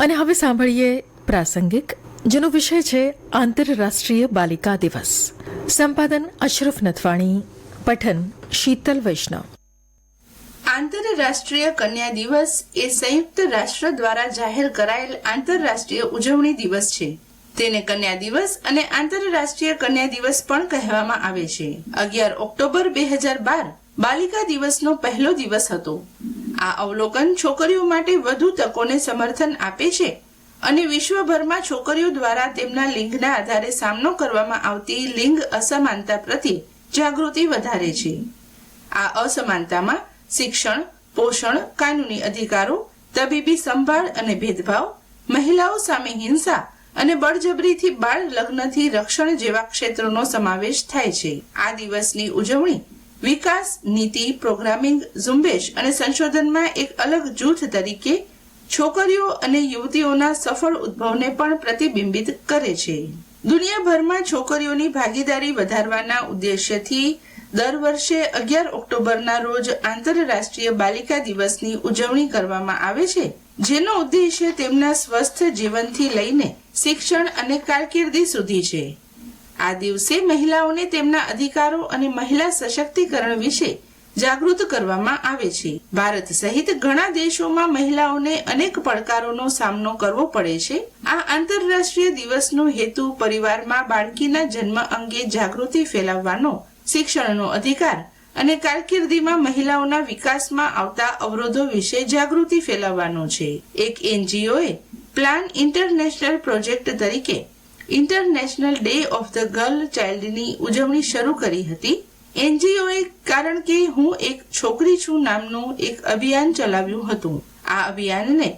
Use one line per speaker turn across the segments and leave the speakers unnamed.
અને હવે સાંભળીએ પ્રાસંગિક, જેનો વિષય છે આંતરરાષ્ટ્રીય બાલિકા દિવસ. સંપાદન અશરફ નથવાણી, પઠન શીતલ વૈષ્ણવ.
આંતરરાષ્ટ્રીય કન્યા દિવસ એ સંયુક્ત રાષ્ટ્ર દ્વારા જાહેર કરાયેલ આંતરરાષ્ટ્રીય ઉજવણી દિવસ છે. તેને કન્યા દિવસ અને આંતરરાષ્ટ્રીય કન્યા દિવસ પણ કહેવામાં આવે છે. અગિયાર ઓક્ટોબર બે હજાર બાર બાલિકા દિવસનો પહેલો દિવસ હતો. આ અવલોકન છોકરીઓ માટે વધુ તકોને સમર્થન આપે છે અને વિશ્વભરમાં છોકરીઓ દ્વારા તેમના લિંગના આધારે સામનો કરવામાં આવતી લિંગ અસમાનતા પ્રત્યે જાગૃતિ વધારે છે. આ અસમાનતામાં શિક્ષણ, પોષણ, કાનૂની અધિકારો, તબીબી સંભાળ અને ભેદભાવ, મહિલાઓ સામે હિંસા અને બળજબરીથી બાળ લગ્નથી રક્ષણ જેવા ક્ષેત્રોનો સમાવેશ થાય છે. આ દિવસની ઉજવણી વિકાસ નીતિ, પ્રોગ્રામિંગ, ઝુંબેશ અને સંશોધનમાં એક અલગ જૂથ તરીકે છોકરીઓ અને યુવતીઓના સફળ ઉદ્ભવને પણ પ્રતિબિંબિત કરે છે. દુનિયાભરમાં છોકરીઓની ભાગીદારી વધારવાના ઉદ્દેશ્યથી દર વર્ષે અગિયાર ઓક્ટોબરના રોજ આંતરરાષ્ટ્રીય બાલિકા દિવસની ઉજવણી કરવામાં આવે છે, જેનો ઉદ્દેશ્ય તેમના સ્વસ્થ જીવનથી લઈને શિક્ષણ અને કારકિર્દી સુધી છે. આ દિવસે મહિલાઓને તેમના અધિકારો અને મહિલા સશક્તિકરણ વિશે જાગૃત કરવામાં આવે છે. ભારત સહિત ઘણા દેશોમાં મહિલાઓને અનેક પડકારોનો સામનો કરવો પડે છે. આ આંતરરાષ્ટ્રીય દિવસનો હેતુ પરિવારમાં બાળકીના જન્મ અંગે જાગૃતિ ફેલાવવાનો, શિક્ષણનો અધિકાર અને કારકિર્દીમાં મહિલાઓના વિકાસમાં આવતા અવરોધો વિશે જાગૃતિ ફેલાવવાનો છે. એક એનજીઓએ પ્લાન ઇન્ટરનેશનલ પ્રોજેક્ટ તરીકે international day of the girl ચાઇલ્ડની ઉજવણી શરૂ કરી હતી. એનજીઓએ, કારણ કે હું એક છોકરી છું નામનું એક અભિયાન ચલાવ્યું હતું. આ અભિયાનને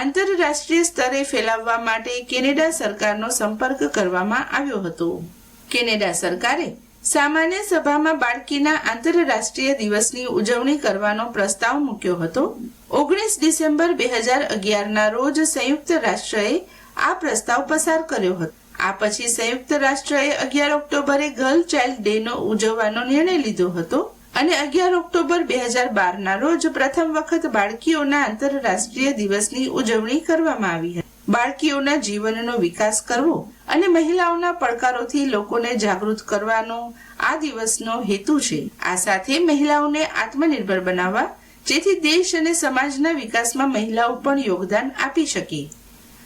આંતરરાષ્ટ્રીય સ્તરે ફેલાવવા માટે કેનેડા સરકારનો સંપર્ક કરવામાં આવ્યો હતો. કેનેડા સરકારે સામાન્ય સભામાં બાળકીના આંતરરાષ્ટ્રીય દિવસની ઉજવણી કરવાનો પ્રસ્તાવ મૂક્યો હતો. ઓગણીસ ડિસેમ્બર બે હજાર અગિયારના રોજ સંયુક્ત રાષ્ટ્રએ આ પ્રસ્તાવ પસાર કર્યો હતો. આ પછી સંયુક્ત રાષ્ટ્રએ અગિયાર ઓક્ટોબરે ગર્લ ચાઇલ્ડ ડે નો ઉજવવાનો નિર્ણય લીધો હતો અને અગિયાર ઓક્ટોબર બે હજાર બારના રોજ પ્રથમ વખત બાળકીઓના આંતરરાષ્ટ્રીય દિવસની ઉજવણી કરવામાં આવી હતી. બાળકીઓના જીવનનો વિકાસ કરવો અને મહિલાઓના પડકારોથી લોકોને જાગૃત કરવાનો આ દિવસનો હેતુ છે. આ સાથે મહિલાઓને આત્મનિર્ભર બનાવવા, જેથી દેશ અને સમાજના વિકાસમાં મહિલાઓ પણ યોગદાન આપી શકે.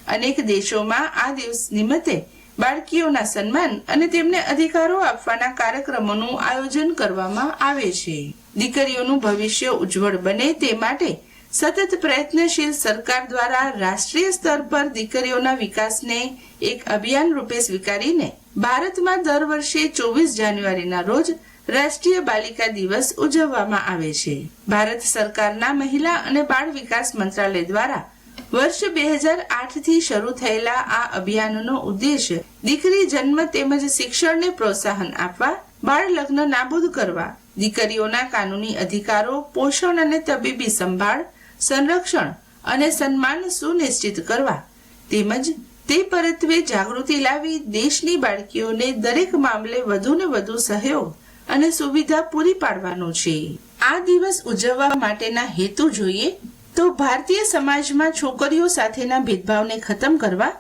અનેક દેશોમાં આ દિવસ નિમિત્તે બાળકીઓના સન્માન અને તેમને અધિકારો આપવાના કાર્યક્રમોનું આયોજન કરવામાં આવે છે. દીકરીઓનું ભવિષ્ય ઉજ્જવળ બને તે માટે સતત પ્રયત્નશીલ સરકાર દ્વારા રાષ્ટ્રીય સ્તર પર દીકરીઓના વિકાસને એક અભિયાન રૂપે સ્વીકારીને ભારતમાં દર વર્ષે ચોવીસ જાન્યુઆરીના રોજ રાષ્ટ્રીય બાલિકા દિવસ ઉજવવામાં આવે છે. ભારત સરકારના મહિલા અને બાળ વિકાસ મંત્રાલય દ્વારા વર્ષ બે હજાર આઠથી શરૂ થયેલા આ અભિયાનનો ઉદ્દેશ દીકરી જન્મ તેમજ શિક્ષણને પ્રોત્સાહન આપવા, બાળ લગ્ન નાબૂદ કરવા, દીકરીઓના કાનૂની અધિકારો, પોષણ અને તબીબી સંભાળ, સંરક્ષણ અને સન્માન સુનિશ્ચિત કરવા, તેમજ તે પરત્વે જાગૃતિ લાવી દેશની બાળકીઓને દરેક મામલે વધુને વધુ સહયોગ અને સુવિધા પૂરી પાડવાનો છે. આ દિવસ ઉજવવા માટેના હેતુ જોઈએ તો ભારતીય સમાજમાં છોકરીઓ સાથેના ભેદભાવને ખતમ કરવા,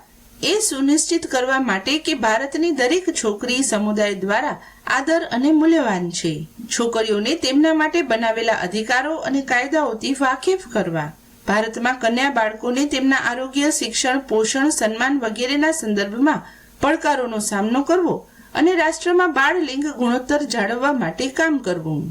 એ સુનિશ્ચિત કરવા માટે કે ભારતની દરેક છોકરી સમુદાય દ્વારા આદર અને મૂલ્યવાન છે. છોકરીઓને તેમના માટે બનાવેલા અધિકારો અને કાયદાઓથી વાકેફ કરવા. ભારતમાં કન્યા બાળકોને તેમના આરોગ્ય, શિક્ષણ, પોષણ, સન્માન વગેરેના સંદર્ભમાં પડકારોનો સામનો કરવો અને રાષ્ટ્રમાં બાળ લિંગ ગુણોત્તર જાળવવા માટે કામ કરવું.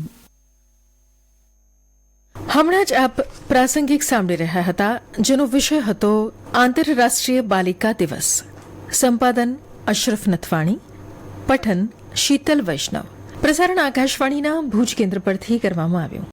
હમણાં જ આપ પ્રાસંગિક સાંભળી રહ્યા હતા, જેનો વિષય હતો આંતરરાષ્ટ્રીય બાલિકા દિવસ. સંપાદન અશરફ નથવાણી, પઠન શીતલ વૈષ્ણવ. પ્રસારણ આકાશવાણીના ભુજ કેન્દ્ર પરથી કરવામાં આવ્યું.